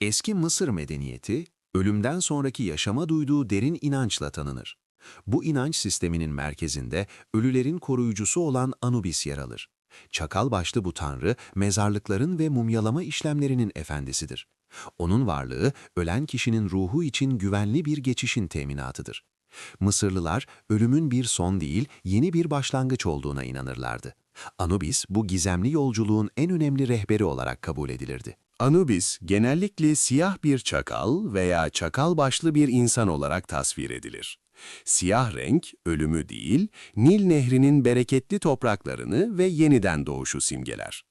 Eski Mısır medeniyeti, ölümden sonraki yaşama duyduğu derin inançla tanınır. Bu inanç sisteminin merkezinde ölülerin koruyucusu olan Anubis yer alır. Çakal başlı bu tanrı, mezarlıkların ve mumyalama işlemlerinin efendisidir. Onun varlığı, ölen kişinin ruhu için güvenli bir geçişin teminatıdır. Mısırlılar, ölümün bir son değil, yeni bir başlangıç olduğuna inanırlardı. Anubis, bu gizemli yolculuğun en önemli rehberi olarak kabul edilirdi. Anubis genellikle siyah bir çakal veya çakal başlı bir insan olarak tasvir edilir. Siyah renk ölümü değil, Nil Nehri'nin bereketli topraklarını ve yeniden doğuşu simgeler.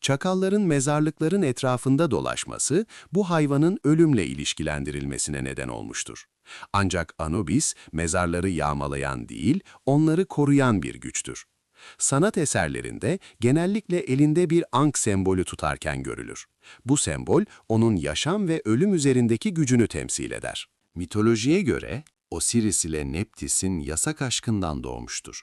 Çakalların mezarlıkların etrafında dolaşması bu hayvanın ölümle ilişkilendirilmesine neden olmuştur. Ancak Anubis mezarları yağmalayan değil, onları koruyan bir güçtür. Sanat eserlerinde genellikle elinde bir ank sembolü tutarken görülür. Bu sembol onun yaşam ve ölüm üzerindeki gücünü temsil eder. Mitolojiye göre Osiris ile Neptis'in yasak aşkından doğmuştur.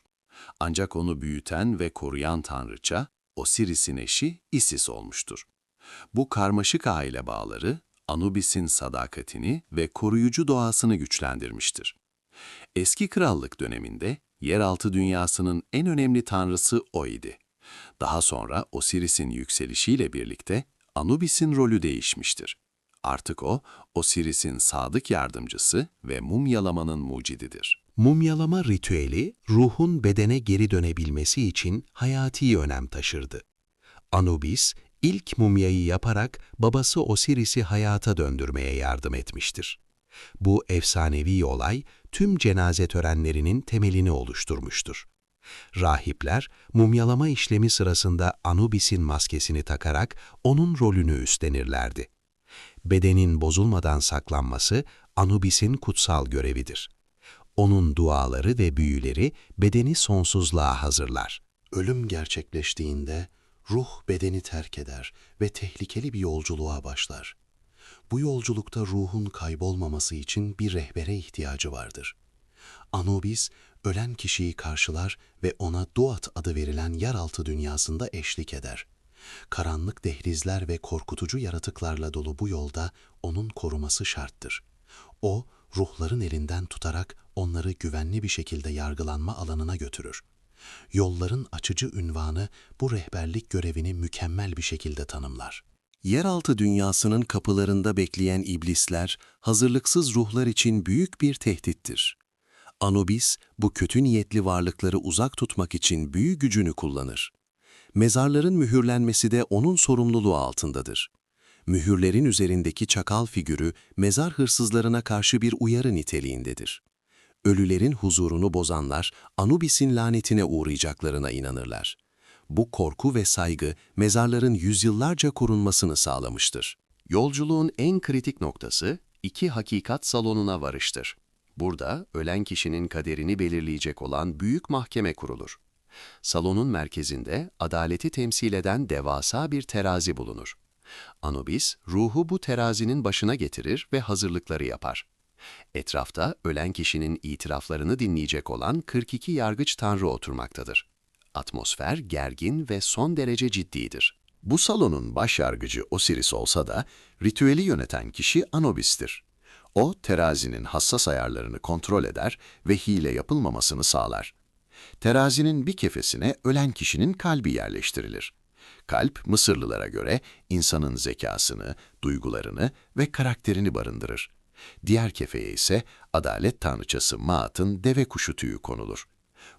Ancak onu büyüten ve koruyan tanrıça Osiris'in eşi Isis olmuştur. Bu karmaşık aile bağları Anubis'in sadakatini ve koruyucu doğasını güçlendirmiştir. Eski krallık döneminde yeraltı dünyasının en önemli tanrısı o idi. Daha sonra Osiris'in yükselişiyle birlikte Anubis'in rolü değişmiştir. Artık o, Osiris'in sadık yardımcısı ve mumyalamanın mucididir. Mumyalama ritüeli, ruhun bedene geri dönebilmesi için hayati önem taşırdı. Anubis, ilk mumyayı yaparak babası Osiris'i hayata döndürmeye yardım etmiştir. Bu efsanevi olay, tüm cenaze törenlerinin temelini oluşturmuştur. Rahipler, mumyalama işlemi sırasında Anubis'in maskesini takarak onun rolünü üstlenirlerdi. Bedenin bozulmadan saklanması Anubis'in kutsal görevidir. Onun duaları ve büyüleri bedeni sonsuzluğa hazırlar. Ölüm gerçekleştiğinde ruh bedeni terk eder ve tehlikeli bir yolculuğa başlar. Bu yolculukta ruhun kaybolmaması için bir rehbere ihtiyacı vardır. Anubis, ölen kişiyi karşılar ve ona Duat adı verilen yeraltı dünyasında eşlik eder. Karanlık dehlizler ve korkutucu yaratıklarla dolu bu yolda onun koruması şarttır. O, ruhların elinden tutarak onları güvenli bir şekilde yargılanma alanına götürür. Yolların açıcı ünvanı bu rehberlik görevini mükemmel bir şekilde tanımlar. Yeraltı dünyasının kapılarında bekleyen iblisler, hazırlıksız ruhlar için büyük bir tehdittir. Anubis, bu kötü niyetli varlıkları uzak tutmak için büyü gücünü kullanır. Mezarların mühürlenmesi de onun sorumluluğu altındadır. Mühürlerin üzerindeki çakal figürü, mezar hırsızlarına karşı bir uyarı niteliğindedir. Ölülerin huzurunu bozanlar, Anubis'in lanetine uğrayacaklarına inanırlar. Bu korku ve saygı, mezarların yüzyıllarca korunmasını sağlamıştır. Yolculuğun en kritik noktası, iki hakikat salonuna varıştır. Burada, ölen kişinin kaderini belirleyecek olan büyük mahkeme kurulur. Salonun merkezinde adaleti temsil eden devasa bir terazi bulunur. Anubis, ruhu bu terazinin başına getirir ve hazırlıkları yapar. Etrafta ölen kişinin itiraflarını dinleyecek olan 42 yargıç tanrı oturmaktadır. Atmosfer gergin ve son derece ciddidir. Bu salonun baş yargıcı Osiris olsa da ritüeli yöneten kişi Anubis'tir. O, terazinin hassas ayarlarını kontrol eder ve hile yapılmamasını sağlar. Terazinin bir kefesine ölen kişinin kalbi yerleştirilir. Kalp, Mısırlılara göre insanın zekasını, duygularını ve karakterini barındırır. Diğer kefeye ise adalet tanrıçası Maat'ın deve kuşu tüyü konulur.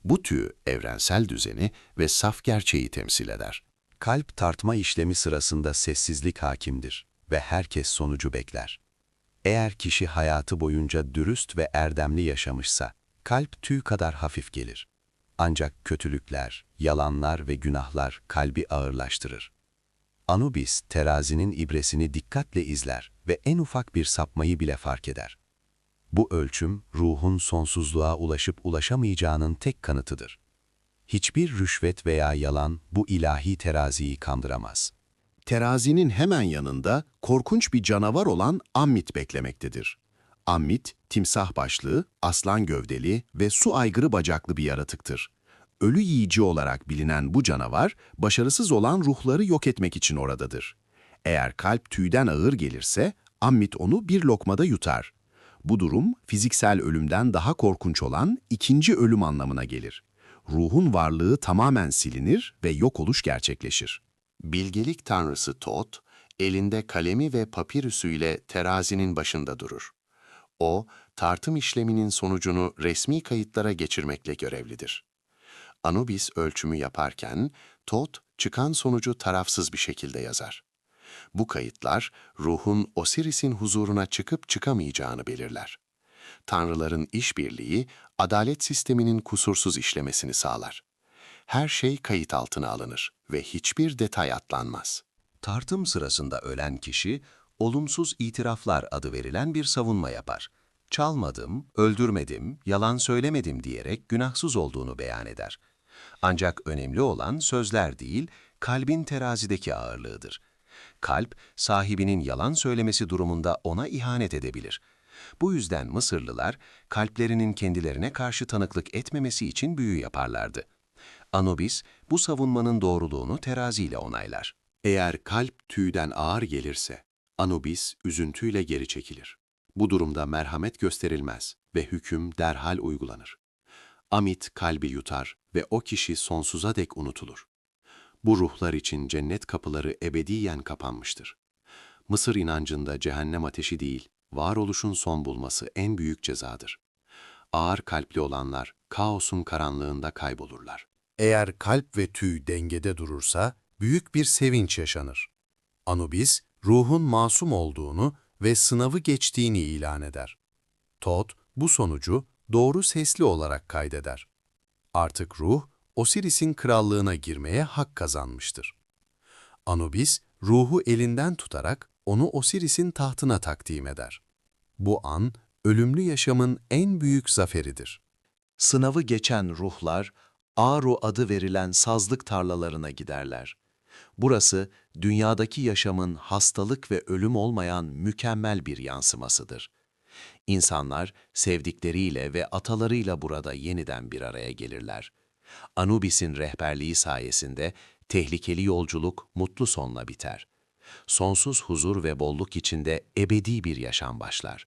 Bu tüy evrensel düzeni ve saf gerçeği temsil eder. Kalp tartma işlemi sırasında sessizlik hakimdir ve herkes sonucu bekler. Eğer kişi hayatı boyunca dürüst ve erdemli yaşamışsa, kalp tüy kadar hafif gelir. Ancak kötülükler, yalanlar ve günahlar kalbi ağırlaştırır. Anubis, terazinin ibresini dikkatle izler ve en ufak bir sapmayı bile fark eder. Bu ölçüm, ruhun sonsuzluğa ulaşıp ulaşamayacağının tek kanıtıdır. Hiçbir rüşvet veya yalan bu ilahi teraziyi kandıramaz. Terazinin hemen yanında korkunç bir canavar olan Ammit beklemektedir. Ammit, timsah başlı, aslan gövdeli ve su aygırı bacaklı bir yaratıktır. Ölü yiyici olarak bilinen bu canavar, başarısız olan ruhları yok etmek için oradadır. Eğer kalp tüyden ağır gelirse, Ammit onu bir lokmada yutar. Bu durum fiziksel ölümden daha korkunç olan ikinci ölüm anlamına gelir. Ruhun varlığı tamamen silinir ve yok oluş gerçekleşir. Bilgelik tanrısı Tot, elinde kalemi ve papirüsüyle terazinin başında durur. O, tartım işleminin sonucunu resmi kayıtlara geçirmekle görevlidir. Anubis ölçümü yaparken, Tot, çıkan sonucu tarafsız bir şekilde yazar. Bu kayıtlar, ruhun Osiris'in huzuruna çıkıp çıkamayacağını belirler. Tanrıların işbirliği, adalet sisteminin kusursuz işlemesini sağlar. Her şey kayıt altına alınır ve hiçbir detay atlanmaz. Tartım sırasında ölen kişi, olumsuz itiraflar adı verilen bir savunma yapar. Çalmadım, öldürmedim, yalan söylemedim diyerek günahsız olduğunu beyan eder. Ancak önemli olan sözler değil, kalbin terazideki ağırlığıdır. Kalp, sahibinin yalan söylemesi durumunda ona ihanet edebilir. Bu yüzden Mısırlılar, kalplerinin kendilerine karşı tanıklık etmemesi için büyü yaparlardı. Anubis, bu savunmanın doğruluğunu teraziyle onaylar. Eğer kalp tüyden ağır gelirse, Anubis üzüntüyle geri çekilir. Bu durumda merhamet gösterilmez ve hüküm derhal uygulanır. Amit kalbi yutar ve o kişi sonsuza dek unutulur. Bu ruhlar için cennet kapıları ebediyen kapanmıştır. Mısır inancında cehennem ateşi değil, varoluşun son bulması en büyük cezadır. Ağır kalpli olanlar kaosun karanlığında kaybolurlar. Eğer kalp ve tüy dengede durursa büyük bir sevinç yaşanır. Anubis, ruhun masum olduğunu ve sınavı geçtiğini ilan eder. Tot, bu sonucu doğru sesli olarak kaydeder. Artık ruh, Osiris'in krallığına girmeye hak kazanmıştır. Anubis, ruhu elinden tutarak onu Osiris'in tahtına takdim eder. Bu an, ölümlü yaşamın en büyük zaferidir. Sınavı geçen ruhlar, Aru adı verilen sazlık tarlalarına giderler. Burası, dünyadaki yaşamın hastalık ve ölüm olmayan mükemmel bir yansımasıdır. İnsanlar, sevdikleriyle ve atalarıyla burada yeniden bir araya gelirler. Anubis'in rehberliği sayesinde tehlikeli yolculuk mutlu sonla biter. Sonsuz huzur ve bolluk içinde ebedi bir yaşam başlar.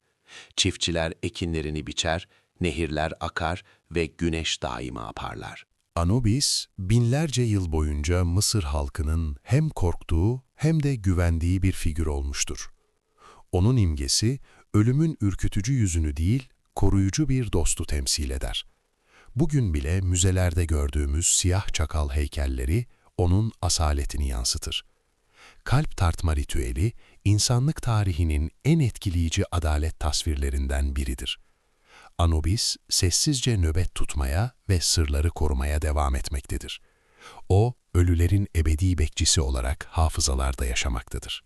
Çiftçiler ekinlerini biçer, nehirler akar ve güneş daima parlar. Anubis, binlerce yıl boyunca Mısır halkının hem korktuğu hem de güvendiği bir figür olmuştur. Onun imgesi, ölümün ürkütücü yüzünü değil, koruyucu bir dostu temsil eder. Bugün bile müzelerde gördüğümüz siyah çakal heykelleri onun asaletini yansıtır. Kalp tartma ritüeli, insanlık tarihinin en etkileyici adalet tasvirlerinden biridir. Anubis sessizce nöbet tutmaya ve sırları korumaya devam etmektedir. O, ölülerin ebedi bekçisi olarak hafızalarda yaşamaktadır.